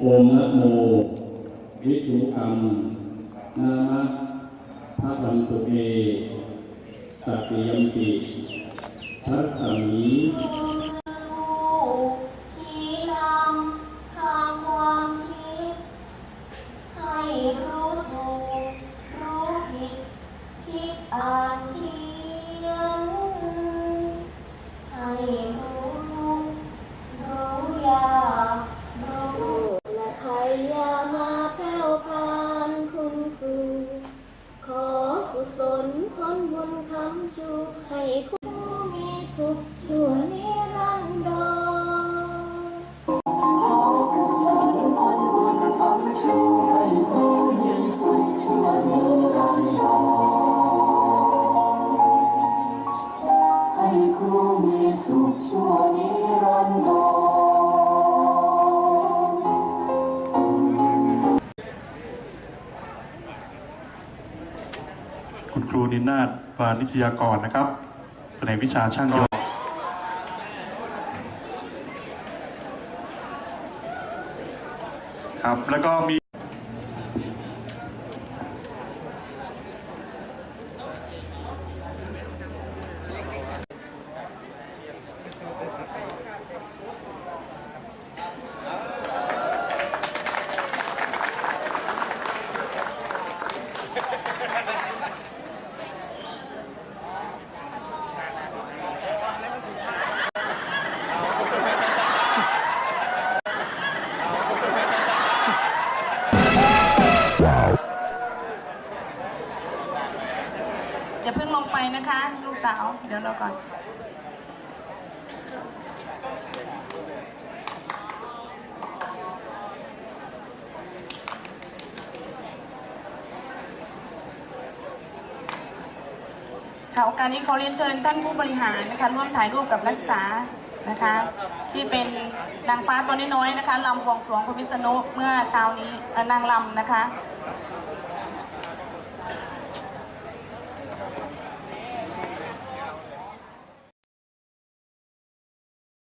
โอมนะโมวิสุอังนามะพระบันตุเอตติยมปิทัสสมี ให้คุณมีสุขส่วนนี้ รูนินาถพานิชยากรนะครับแผนกวิชาช่างยนต์ครับ แล้วก็มี อย่าเพิ่งลงไปนะคะ ลูกสาว เดี๋ยวรอก่อนค่ะโอกาสนี้เขอเรียนเชิญท่านผู้บริหารนะคะร่วมถ่ายรูปกับนักศึกษานะคะ ที่เป็นนางฟ้าตัวน้อยๆนะคะลำบวงสรวงพระพิษณุเมื่อเช้านี้นางลำนะคะ